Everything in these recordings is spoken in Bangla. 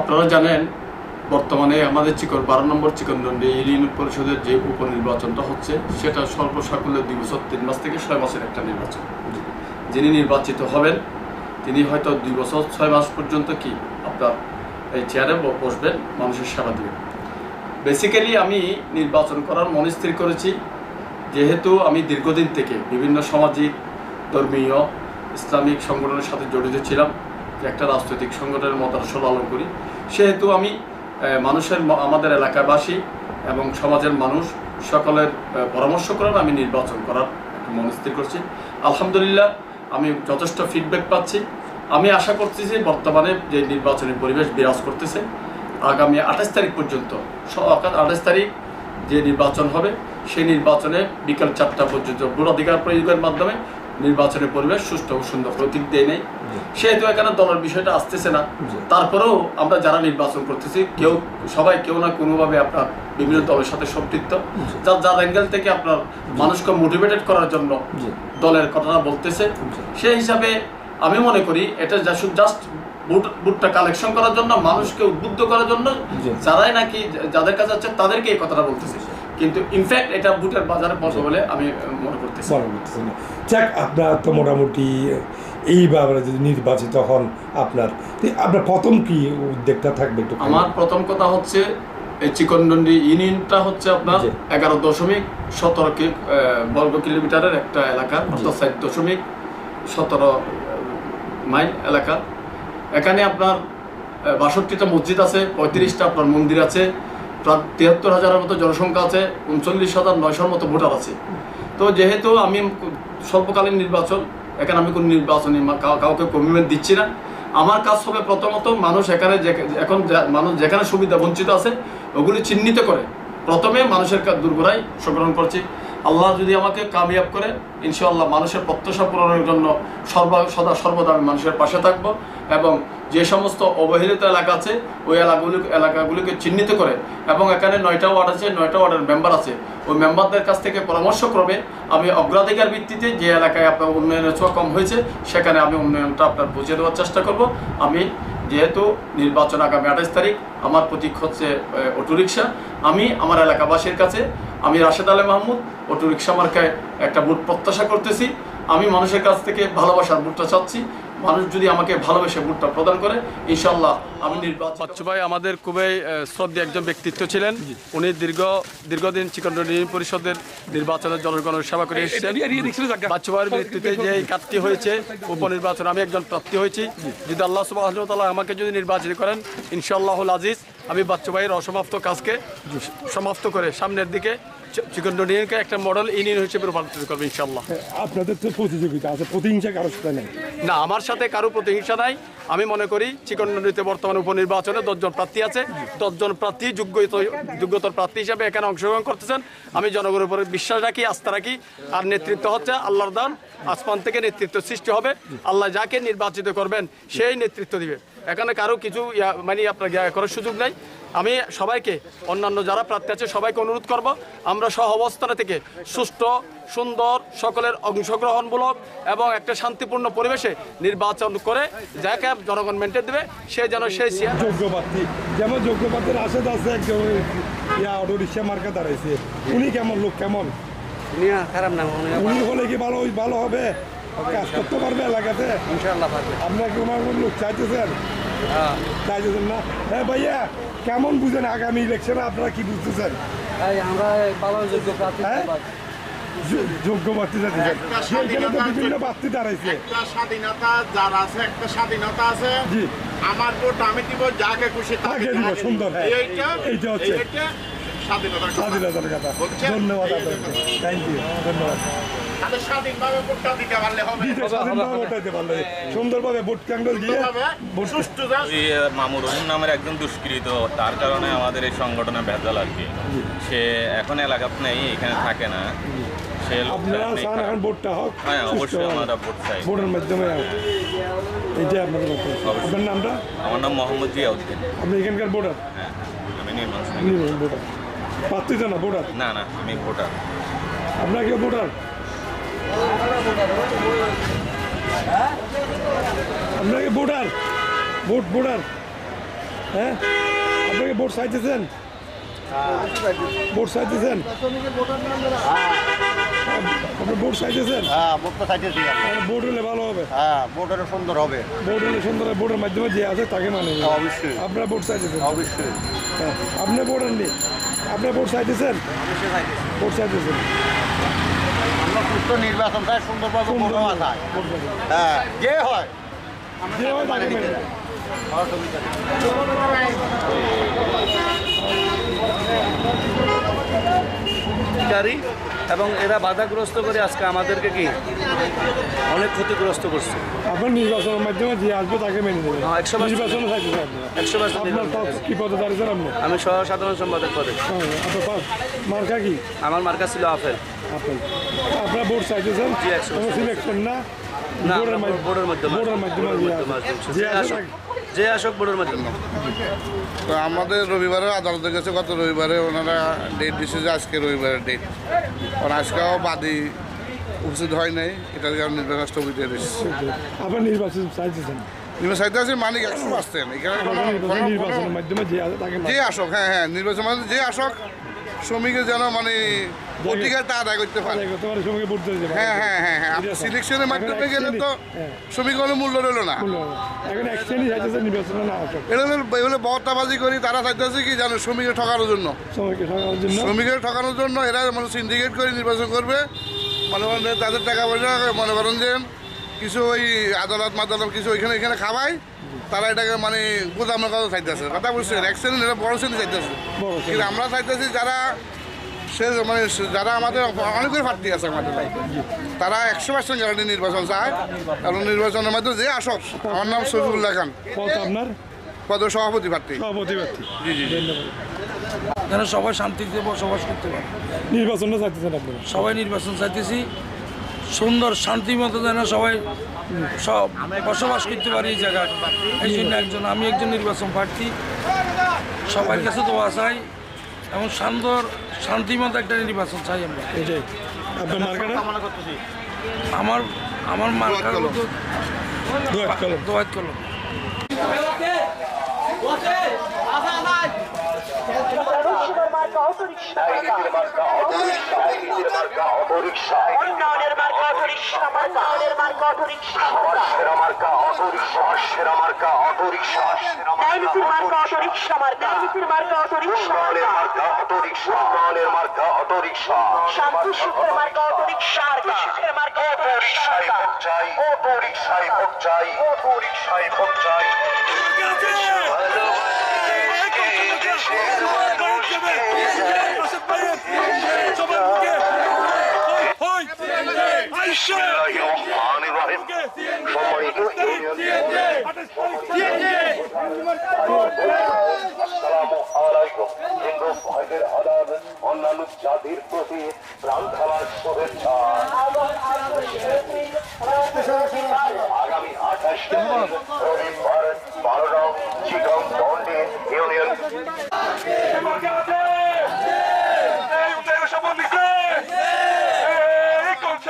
আপনারা জানেন, বর্তমানে আমাদের চিকন, বারো নম্বর চিকনদণ্ডী ইউনিয়ন পরিষদের যে উপনির্বাচনটা হচ্ছে, সেটা স্বল্প সাকুল্যে দুই বছর তিন মাস থেকে ছয় মাসের একটা নির্বাচন। যিনি নির্বাচিত হবেন, তিনি হয়তো দুই বছর, ছয় মাস পর্যন্ত কি আপনার এই চেয়ারে বসবেন, মানুষের সেবা দেবেন। বেসিক্যালি আমি নির্বাচন করার মনে স্থির করেছি, যেহেতু আমি দীর্ঘদিন থেকে বিভিন্ন সামাজিক, ধর্মীয়, ইসলামিক সংগঠনের সাথে জড়িত ছিলাম। একটা রাজনৈতিক সংগঠনের মতাদর্শ লালন করি। সেহেতু আমি মানুষের আমাদের এলাকাবাসী এবং সমাজের মানুষ সকলের পরামর্শ করার আমি নির্বাচন করার একটা মনে করছি। আলহামদুলিল্লাহ, আমি যথেষ্ট ফিডব্যাক পাচ্ছি। আমি আশা করছি যে বর্তমানে যে নির্বাচনী পরিবেশ বিরাজ করতেছে, আগামী আঠাশ তারিখ পর্যন্ত আঠাশ তারিখ যে নির্বাচন হবে, সেই নির্বাচনে বিকাল চারটা পর্যন্ত ভোটাধিকার প্রয়োগের মাধ্যমে নির্বাচনের পরিবেশ সুষ্ঠু ও সুন্দর প্রতীক দেয় নেই। সেহেতু এখানে দলের বিষয়টা আসতেছে না। তারপরেও আমরা যারা নির্বাচন করতেছি কেউ সবাই কেউ না কোনোভাবে আপনার বিভিন্ন দলের সাথে সম্পৃক্ত। যার যার অ্যাঙ্গেল থেকে আপনার মানুষকে মোটিভেটেড করার জন্য দলের কথাটা বলতেছে। সেই হিসাবে আমি মনে করি এটা জাস্ট বুট বুটটা কালেকশন করার জন্য মানুষকে উদ্বুদ্ধ করার জন্য যারাই নাকি যাদের কাছে আছে তাদেরকে এই কথাটা বলতেছে। কিন্তু ইনফ্যাক্ট এটা বুটের বাজারে পড়বে বলে আমি মনে করতেছি। মনে করতেছেন না। যাক আপনার তো মোটামুটি এইভাবে যদি নির্বাচিত হন আপনার আপনার প্রথম কি উদ্যোগটা থাকবে একটু আমার প্রথম কথা হচ্ছে এই চিকনডন্ডি ইউনিয়নটা হচ্ছে আপনার এগারো দশমিক সতেরো বর্গ কিলোমিটারের একটা এলাকা অর্থাৎ ষাট দশমিক সতেরো মাইল এলাকা। এখানে আপনার বাষট্টিটা মসজিদ আছে পঁয়ত্রিশটা আপনার মন্দির আছে প্রায় তিয়াত্তর হাজারের মতো জনসংখ্যা আছে, উনচল্লিশ হাজার নয়শোর মতো ভোটার আছে। তো যেহেতু আমি স্বল্পকালীন নির্বাচন এখানে আমি কোনো নির্বাচনী কাউকে কমিটমেন্ট দিচ্ছি না, আমার কাজ হবে প্রথমত মানুষ এখানে এখন মানুষ যেখানে সুবিধা, বঞ্চিত আছে, ওগুলি চিহ্নিত করে। প্রথমে মানুষের দুর্গরাই সংগ্রহণ করছি। আল্লাহ যদি আমাকে কামিয়াব করে, ইনশাআল্লাহ মানুষের প্রত্যাশা পূরণের জন্য সর্বা, সদা সর্বদা আমি মানুষের পাশে থাকব এবং যে সমস্ত অবহেলিত এলাকা আছে, ওই এলাকাগুলি, এলাকাগুলিকে চিহ্নিত করে এবং এখানে নয়টা ওয়ার্ড আছে, নয়টা ওয়ার্ডের মেম্বার আছে, ওই মেম্বারদের কাছ থেকে পরামর্শ ক্রমে আমি অগ্রাধিকার ভিত্তিতে যে এলাকায় আপনার উন্নয়নের ছোঁয়া কম হয়েছে, সেখানে আমি উন্নয়নটা আপনার বুঝিয়ে দেওয়ার চেষ্টা করব। আমি যেহেতু নির্বাচন আগামী আঠাশ তারিখ, আমার প্রতীক হচ্ছে অটোরিকশা। আমি আমার এলাকাবাসীর কাছে আমি রাশেদ আলী মাহমুদ অটোরিকশা মার্কায় একটা ভোট প্রত্যাশা করতেছি আমি মানুষের কাছ থেকে ভালোবাসার ভোটটা চাচ্ছি মানুষ যদি আমাকে ভালোবেসে ভোটটা প্রদান করে ইনশাল্লাহ আমি নির্বাচন বাচ্চু ভাই আমাদের খুবই শ্রদ্ধে একজন ব্যক্তিত্ব ছিলেন উনি দীর্ঘ দীর্ঘদিন চিকনডি পরিষদের নির্বাচনের জনগণের সেবা করে এসেছেন বাচ্চু ভাইয়ের মৃত্যুতে যে এই কাটটি হয়েছে উপনির্বাচন আমি একজন প্রার্থী হয়েছি যদি আল্লাহ সুবাহ আমাকে যদি নির্বাচিত করেন ইনশাআল্লাহুল আজিজ আমি বাচ্চু ভাইয়ের অসমাপ্ত কাজকে সমাপ্ত করে সামনের দিকে চিকনডনিকে একটা মডেল ইউনিয়ন হিসেবে রূপান্তরিত করবে ইনশাআল্লাহ। আপনাদের তো প্রতিযোগিতা আছে প্রতিহিংসা কারোর সাথে নেই? না আমার সাথে কারও প্রতিহিংসা নাই। আমি মনে করি চিকননদীতে বর্তমানে উপনির্বাচনে দশজন প্রার্থী আছে। দশজন প্রার্থী যোগ্য যোগ্যতর প্রার্থী হিসাবে এখানে অংশগ্রহণ করতেছেন। আমি জনগণের উপরে বিশ্বাস রাখি আস্থা রাখি। আর নেতৃত্ব হচ্ছে আল্লাহর দান। আসমান থেকে নেতৃত্ব সৃষ্টি হবে। আল্লাহ যাকে নির্বাচিত করবেন সেই নেতৃত্ব দিবে। এখানে কারও কিছু ইয়া- মানে আপনার করার সুযোগ নাই। আমি সবাইকে অন্যান্য যারা প্রার্থী আছে সবাইকে অনুরোধ করব আমরা সহ অবস্থানে থেকে সুষ্ঠু সুন্দর সকলের অংশগ্রহণমূলক এবং একটা শান্তিপূর্ণ পরিবেশে নির্বাচন করে যাকে জনগণ মেনটে দেবে সে যেন সেই যোগ্য প্রার্থী যেমন যোগ্য প্রার্থীর আশাদ আছে একজন ইয়া অটো রিক্সা মার্কা দাঁড়াইছে। উনি কেমন লোক? কেমন? নিয়া খারাপ না উনি হলে কি ভালো ভালো হবে? কাজ করতে পারবে এলাকাতে? ইনশাআল্লাহ পারবে। আপনার কি ওনার লোক চাইতেছেন? হ্যাঁ। চাইতেছেন না? হ্যাঁ ভাইয়া কেমন বুঝেন আগামী ইলেকশনে আপনারা কি বুঝতেছেন? আমরা ভালো যোগ্য প্রার্থী হ্যাঁ? পাবো। যো- যোগ্য প্রার্থী চাইতেছেন তো স্বাধীনতা বিভিন্ন প্রার্থী দাঁড়াইছে। একটা স্বাধীনতা যার আছে একটা স্বাধীনতা আছে। আমার ভোট আমি দিব যাকে খুশি তাকে তাকে দিব, সুন্দর। এইটা এইটা হচ্ছে। স্বাধীনতার কথা। স্বাধীনতার কথা। বুঝছেন? ধন্যবাদ আপনাকে থ্যাংক ইউ ধন্যবাদ। তাহলে স্বাধীনভাবে ভোটটা দিতে পারলে হবে। দিতে স্বাধীনভাবে ভোটাইতে পারলে। সুন্দরভাবে ভোট কেন্দ্র গিয়ে মামুর রহিম নামের একজন দুষ্কৃত তার কারণে আমাদের এই সংগঠনে ভেজাল আর কি। সে এখন এলাকাতে নেই এখানে থাকে না। সে আপনারা চান এখন ভোটটা হোক? হ্যাঁ অবশ্যই। আমরা ভোট চাই। ভোটের মাধ্যমে এইটাই আপনাদের বক্তব্য। আপনার নামটা? আমার নাম মোহাম্মদ জিয়াউদ্দিন। আপনি এখানকার ভোটার? হ্যাঁ আমি নির্মাণ ভোটার। প্রার্থী না ভোটার? না না আমি ভোটার। আপনার কেউ ভোটার? হ্যাঁ? আপনাকে ভোট চাইতেছেন? ভোট চাইতেছেন? আপনি ভোট চাইতেছেন? হ্যাঁ ভোট হলে ভালো হবে। হ্যাঁ সুন্দর হবে। ভোট হলে সুন্দর হয়, ভোটের মাধ্যমে যে আছে তাকে মানে। অবশ্যই। আপনারা ভোট চাইতেছেন? অবশ্যই। হ্যাঁ আপনি ভোট আননি? আপনি ভোট চাইতেছেন? ভোট চাইতেছেন। আমরা সুস্থ নির্বাচন চাই সুন্দরভাবে সুন্দর কোনো আশায় হ্যাঁ যে হয়। যে গাড়ি এবং এরা বাধাগ্রস্ত করে আজকে আমাদেরকে কি অনেক ক্ষতিগ্রস্ত করছে। আপনার নির্বাচনের মাধ্যমে যে আসবে তাকে মেনে নেবে। হ্যাঁ, একশো। নির্বাচনে একশো পার্সেন্ট আপনার পদ- কি পদে দাঁড়িয়েছেন আপনি? আমি সহ সাধারণ সম্পাদক পদে। হ্যাঁ, মার্কা কি? আমার মার্কা ছিল আপেল। আপেল। আপনারা ভোট চাইতেছেন সিলেকশন না? বোর্ডের মাধ্যমে বোর্ডের মাধ্যমে। যে আসক বোর্ডের মাধ্যমে তো আমাদের রবিবারে আদালতে গেছে গত রবিবারে ওনারা ডেট দিছে যে আজকে রবিবারের ডেট কারণ আজকেও বাদী উপস্থিত হয় নাই এটার কারণে নির্বাচন স্থগিত হয়ে এসেছে আপনার নির্বাচন চাইছেন আছে একশো এখানে নির্বাচনের মাধ্যমে যে আসে আসক হ্যাঁ হ্যাঁ নির্বাচন মানে যে আসক শ্রমিকের যেন মানে অধিকারটা আদায় করতে পারে। হ্যাঁ হ্যাঁ হ্যাঁ হ্যাঁ সিলেকশনের মাধ্যমে গেলে তো হ্যাঁ। শ্রমিক কোনো মূল্য রইল না। এটা হলো বহতাবাজি করি তারা চাইতেছে কি জানো শ্রমিকের ঠকানোর জন্য। শ্রমিকের ঠকানোর জন্য এরা মানে সিন্ডিকেট করে নির্বাচন করবে। মনে করেন তাদের টাকা পয়সা মনে করেন যে কিছু ওই আদালত মাদালত কিছু ওইখানে এখানে খাওয়ায়। তারা এটাকে মানে গোদামের কথা চাইতেছে। কথা বলছে শ্রেণি এটা বড় শ্রেণি চাইতেছে। কিন্তু আমরা চাইতেছি যারা সে মানে যারা আমাদের অনেকগুলো প্রার্থী আছে আমাদের তারা একশো পার্সেন্ট গ্যারান্টি নির্বাচন চায়। কারণ নির্বাচনের মাধ্যমে যে আসক আমার নাম সফিউল্লাহ খান। পদ আপনার? পদ সভাপতি প্রার্থী। সভাপতি প্রার্থী। জি জি যেন সবাই শান্তিতে বসবাস করতে পারে। নির্বাচনে চাইতেছেন আপনারা? সবাই নির্বাচন চাইতেছি। সুন্দর শান্তি মতো যেন সবাই সব বসবাস করতে পারি এই জায়গায়। এই জন্য একজন আমি একজন নির্বাচন প্রার্থী। সবার কাছে তো চাই এবং সুন্দর শান্তি মতো একটা নির্বাচন চাই আমরা। আমার আমার মার্কাগুলো তো দোয়াত কলম। দোয়াত কলম। উন্নয়নের মার্কা অটোরিকশা উন্নয়নের মার্কা অটোরিকশা সেরা মার্কা অটো সেরা মার্কা অটো রিক্সা মার্কা অটোরিকশা মার্কা ডায়ালিসির মার্কা অটোরিকশা মার্কা অটো রিক্সা মার্কা অটো শান্তি সুখের মার্কা অটোরিকশা সুখের মার্কা অটো রিক্সায় ভোট চাই অটো রিক্সায় ভোট চাই অটো চাই সম্মানিত আদাব অন্যান্য জাতির প্রতি প্রাণ ঢালার শুভেচ্ছা আগামী আঠাশ রবিবার বারো নং চিকং দণ্ডে ইউনিয়ন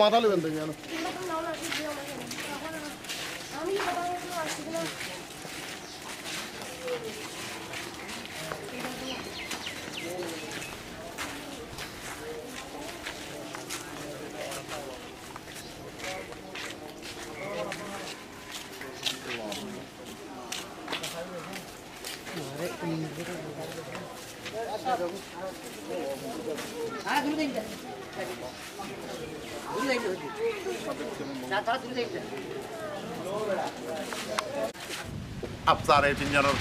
মাতালে বেন তুমি জানো 아, 그러면 이제. আপনার এই তিনজনের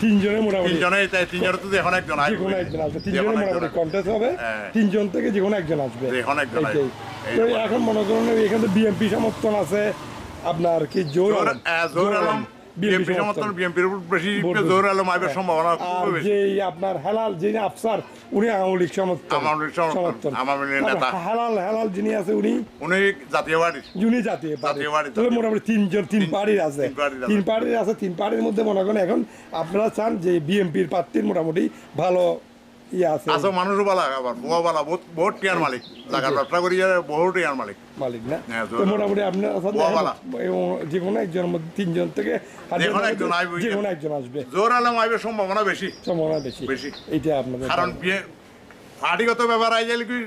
তিনজনের মোটামুটি। তিনজনের তিনজনের তো এখন একজন একজন আসবে। তিনজনের মোটামুটি কন্টেস্ট হবে। হ্যাঁ। তিনজন থেকে যে কোনো একজন আসবে। কোনো একজন তো এখন মনে করুন এখানে বিএমপি সমর্থন আছে। আপনার কি জোর জোর আলম বিএনপি সমর্থন। বিএনপির উপর বেশি জোর আলম আইবের সম্ভাবনা আর বেশি। যে আপনার হেলাল যিনি আফসার উনি আওয়ামী লীগ সমর্থন। আওয়ামী লীগ সমর্থন, আওয়ামী লীগের নেতা। হেলাল হেলাল যিনি আছে উনি উনি জাতীয় পার্টির। উনি জাতীয় পার্টি তাহলে মোটামুটি তিনজন তিন পার্টির তিন পার্টির আছে। তিন পার্টির আছে তিন পার্টির মধ্যে মনে করেন এখন আপনারা চান যে বিএনপির প্রার্থীর মোটামুটি ভালো ইয়ে আছে। আসো মানুষও বালা আবার বুয়া বালা বহুত বহুত টিয়ার মালিক। জায়গার ব্যবসা করি বহুত টিয়ার মালিক। মালিক না? হ্যাঁ, তো মোটামুটি আপনার যে কোনো একজনের মধ্যে তিনজন থেকে যে কোনো একজন আসবে। জোর আলম সম্ভাবনা বেশি। সম্ভাবনা বেশি। বেশি। এইটা আপনাদের কারণ বিয়ে পার্টিগত ব্যাপার আই গেলে কি